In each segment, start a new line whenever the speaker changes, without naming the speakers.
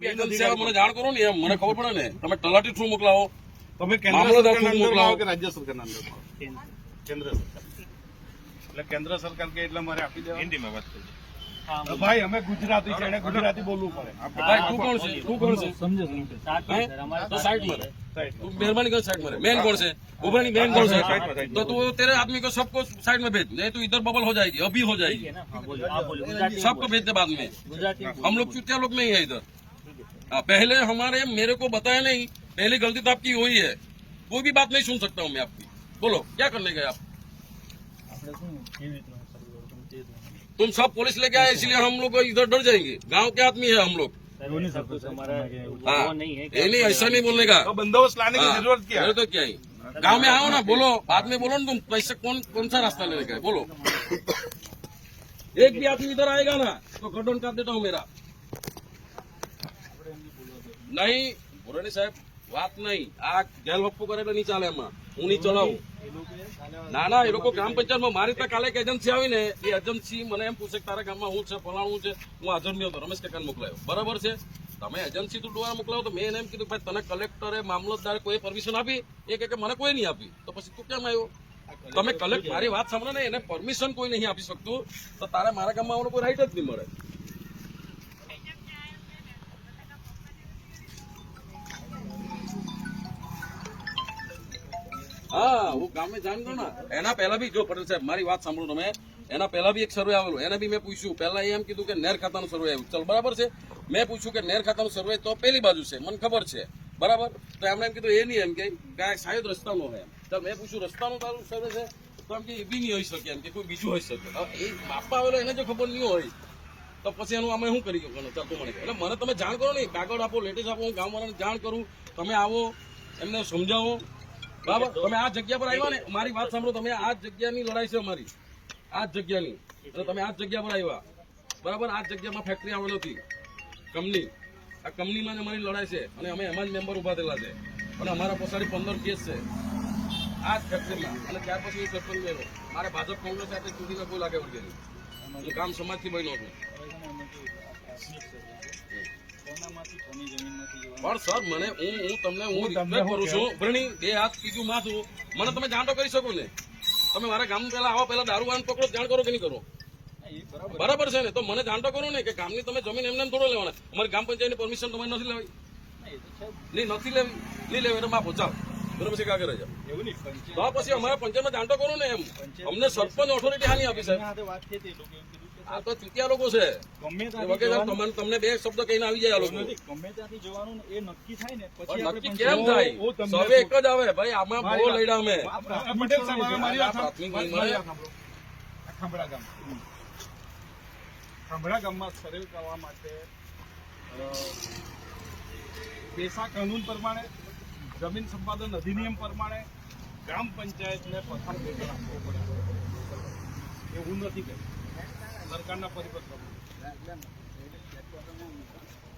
Agency આવે મને જાણ કરો ને એમ મને ખબર પડે ને તમે તલાટી થ્રુ મોકલાવો
તમે કેન્દ્ર
મામલતદાર
સરકારના
થ્રુ
અંદર
મોકલાવો.
આવો કે રાજ્ય સરકારના અંદર આવો? કેન્દ્ર સરકાર એટલે કેન્દ્ર સરકાર કે એટલે મારે આપી દેવા
હિન્દીમાં વાત કરજો
ભાઈ અમે ગુજરાતી છે એને ગુજરાતી બોલવું પડે
ભાઈ તું કોણ છે તું કોણ છે
સમજો સમજો
હે? તો સાઈડ મારે
સાઈડ.
तू मेहरबानी कर साइड में रहे। मेन कौन से उभरनी मेन कौन से तो तू तेरे आदमी को सबको साइड में भेज नहीं तो इधर बबल हो जाएगी अभी हो जाएगी
है ना हाँ बोलो आप बोलो गुजराती में
सबको
बोलो।
भेज दे बाद में
गुजराती में
हम लोग चुतिया लोग नहीं है इधर हाँ, हाँ, पहले हमारे मेरे को बताया नहीं पहली गलती तो आपकी हुई है। कोई भी बात नहीं सुन सकता हूँ मैं आपकी। बोलो क्या करने गए आप? तुम सब पुलिस लेके आए इसलिए हम लोग इधर डर जाएँगे। गाँव के आदमी है हम लोग। हाँ,
नहीं
ऐसा नहीं बोलने का।
तो बंदोबस्त लाने की
हाँ,
ज़रूरत क्या? है
तो क्या ही? गाँव में आओ ना बोलो। बाद में बोलो ना तुम पैसे कौन कौन सा रास्ता लेने का बोलो। एक भी आदमी इधर आएगा ना तो गडन कर देता हूँ मेरा। नहीं બોરાણી સાહેબ, વાત નહીં. આ ગેલ વપ્પુ કરે તો નહીં ચાલે એમાં. હું નહીં ચલાવું. ના ના, એ લોકો ગ્રામ પંચાયતમાં મારી ત્યાં કાલે એક એજન્સી આવીને, એ એજન્સી મને એમ પૂછે કે તારા ગામમાં હું છે, ફલાણું છે? હું હાજર નહીં હતો. રમેશ કાકાને મોકલાયો. બરાબર છે? તમે એજન્સી તું દ્વારા મોકલાવો તો મેં એને એમ કીધું, ભાઈ, તને કલેક્ટરે મામલતદારે કોઈ પરમિશન આપી? એ કે, મને કોઈ નહીં આપી. તો પછી તું કેમ આવ્યો? તમે કલેક્ટ મારી વાત સાંભળો ને, એને પરમિશન કોઈ નહીં આપી શકતું. તો તારે મારા ગામમાં આવવાનો કોઈ રાઈટ જ નહીં મળે. હા, હું ગામે જાણ દઉં ને એના પહેલા બી, જો પટેલ સાહેબ, મારી વાત સાંભળો તમે. એના પહેલા બી એક સર્વે આવેલો. એને બી મેં પૂછ્યું. પહેલા એમ કીધું કે નેર ખાતાનું સર્વે આવ્યું. ચાલ, બરાબર છે? મેં પૂછ્યું કે નેર ખાતાનું સર્વે તો પેલી બાજુ છે. મને ખબર છે. બરાબર? તો એમણે એમ કીધું, એ નહીં એમ કે કે આ રસ્તાનો હોય એમ. તો મેં પૂછ્યું, રસ્તાનું તારું સર્વે છે? તો એમ કે, એ બી નહીં હોઈ શકે એમ કે, કોઈ બીજું હોઈ શકે. એ બાપા આવેલો, એને જો ખબર નહીં હોય, તો પછી એનું અમે શું કરી શકવાનું? ચાલતું મને એટલે મને તમે જાણ કરો ને. કાગળ આપો, લેટેસ્ટ આપો, હું ગામવાળાને જાણ કરું. તમે આવો, એમને સમજાવો. બરાબર તમે આ જગ્યા પર આવ્યા ને, મારી વાત સાંભળો, તમે આ જગ્યાની લડાઈ છે અમારી. આ જગ્યાની. તમે આ જગ્યા પર આવ્યા. બરાબર? આ જગ્યામાં ફેક્ટરી આવેલી હતી. કંપની. આ કંપનીમાં જ અમારી લડાઈ છે અને અમે એમાં જ મેમ્બર ઊભા થયેલા છે. અને અમારા પછાડી પંદર કેસ છે. આ જ ફેક્ટરીમાં અને ત્યાર પછી હું સરપંચ બન્યો મારે ભાજપ કોંગ્રેસ સાથે ચૂંટીને કોઈ લાગે વળગેલી કામ સમાજથી બન્યો છું. પણ સર મને હું હું તમને હું રિક્વેસ્ટ કરું છું. ભરણી બે હાથ કીધું માથું. મને તમે જાણ તો કરી શકો ને. તમે મારા ગામ પહેલા આવો પહેલા દારૂ વાન પકડો જાણ કરો કે નહીં કરો.
બરાબર.
છે ને? તો મને જાણ તો કરો ને કે ગામની તમે જમીન એમને એમ થોડો લેવાના. અમારી પંચાયત પંચાયતની પરમિશન તમારે નથી લેવાય નહીં નથી લેવી. નહીં લેવી એટલે માફો ચાલ. બરાબર છે કાગળ
રજા
તો પછી અમારા પંચાયતમાં જાણ તો કરો ને એમ. અમને સરપંચ ઓથોરિટી હાની આપી સાહેબ. આ તો ચૂતિયા લોકો છે.
ગમે જવાનું
તમને બે શબ્દ કહીને આવી જાય લોકો.
ગમે ત્યાંથી જવાનું એ નક્કી થાય ને પછી
નક્કી કેમ થાય? સવે એક જ આવે ભાઈ આમાં બહુ લડ્યા અમે
પટેલ સાહેબ મારી ખાંભળા ગામ ખાંભળા ગામમાં સર્વે કરવા માટે પેશા કાનૂન પ્રમાણે જમીન સંપાદન અધિનિયમ પ્રમાણે ગ્રામ પંચાયતને વેતન આપવું પડે. એવું નથી કર્યું સરકારના પરિપત્ર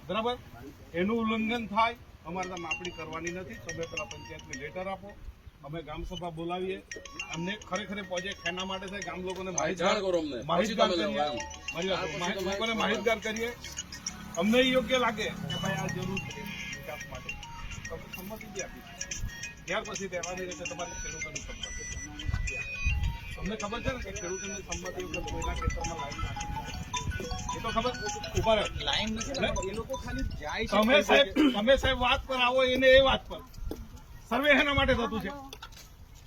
બરાબર? એનું ઉલ્લંઘન થાય અમારે માપણી કરવાની નથી. તમે પેલા પંચાયતને લેટર આપો. અમે ગામ સભા બોલાવીએ. અમને ખરેખર પ્રોજેક્ટ એના માટે થાય ગામ લોકોને
માહિતગાર કરો અમને.
માહિતગાર કરીએ. લોકોને માહિતગાર કરીએ. અમને યોગ્ય લાગે કે ભાઈ આ જરૂર છે વિકાસ માટે. તમે સંમતિ આપી. ત્યાર પછી તહેવારની રીતે તમારી ખેડૂતોની સંમતિ. તમને ખબર છે ને કે ખેડૂતોની સંમતિ વગર કોઈના ખેતરમાં લાઈન નાખી એ તો ખબર? ઊભા રહો.
લાઈન નથી એ લોકો ખાલી જાય છે
તમે સાહેબ તમે સાહેબ વાત પર આવો એને એ વાત પર. સર્વે એના માટે થતું છે.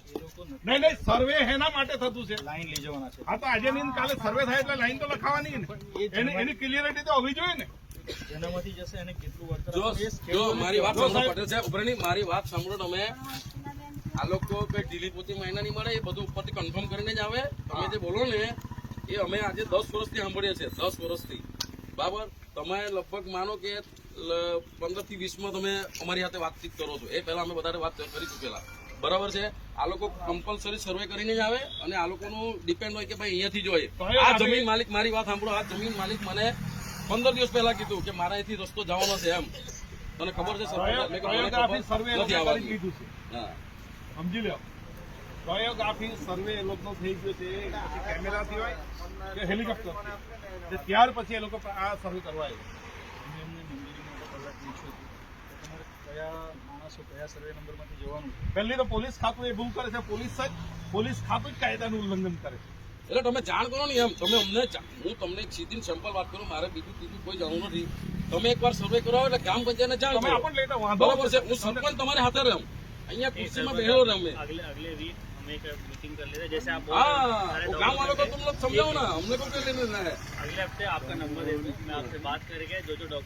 એ લોકો નથી.
નહીં નહીં સર્વે એના માટે થતું છે.
લાઈન લઈ જવાના છે.
હા તો આજે નહીં કાલે સર્વે થાય એટલે લાઈન તો લખાવાની ને. એની એની ક્લિયરિટી તો હોવી જોઈએ ને.
જેનામાંથી જશે એને કેટલું
જો મારી વાત સાંભળો
સાહેબ.
પટેલ સાહેબ. મારી વાત સાંભળો તમે. આ લોકો કઈ ઢીલી પોતી મહિના નહીં મળે એ બધું ઉપરથી કન્ફર્મ કરીને જ આવે. તમે જે બોલો ને એ અમે આજે દસ વર્ષથી સાંભળીએ છીએ દસ વર્ષથી. બરાબર? તમે લગભગ માનો કે પંદરથી વીસમાં તમે અમારી સાથે વાતચીત કરો છો. એ પહેલા અમે વધારે વાત કરી ચૂકેલા બરાબર છે? આ લોકો કમ્પલસરી સર્વે કરીને જ આવે અને આ લોકોનું ડિપેન્ડ હોય કે ભાઈ અહીંયાથી જોઈએ આ જમીન માલિક મારી વાત સાંભળો. આ જમીન માલિક મને પંદર દિવસ પહેલા કીધું કે મારા અહીંથી રસ્તો જવાનો છે એમ. તને ખબર છે
સર્વે
નથી આવવાની. હા.
સમજી લો કોરિયોગ્રાફી સર્વે એ લોકોનો થઈ ગયો છે પછી કેમેરાથી હોય કે હેલિકોપ્ટર ત્યાર પછી એ લોકો આ સર્વે કરવા આવ્યા.
પહેલા કયા સર્વે નંબરમાંથી જવાનું
પહેલી તો પોલીસ ખાતું એ ભૂલ કરે છે પોલીસ જ પોલીસ ખાતું જ કાયદાનું ઉલ્લંઘન કરે છે.
એટલે તમે જાણ કરો ને એમ તમે અમને હું તમને સીધી સિમ્પલ વાત કરું મારે બીજું બીજું કોઈ જાણવું નથી. તમે એકવાર સર્વે કરાવો એટલે ગ્રામ પંચાયતને જાણ
તમે
કરો.
વાંધો
બરાબર છે હું સરપંચ તમારી હાથે રહું. અહીંયા ખુરશીમાં બેઠો રહું મેં
अगले अगले वीक हम एक मीटिंग कर लेते हैं जैसे आप बोल
हाँ
रहे हैं, सारे
वो गाँव वालों को
document
तुम लोग समझाओ ना हमने को क्या लेना देना है
अगले हफ्ते आपका नंबर दे दूँ मैं आपसे बात करके जो जो